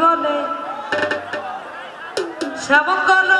গলে শ্যামকল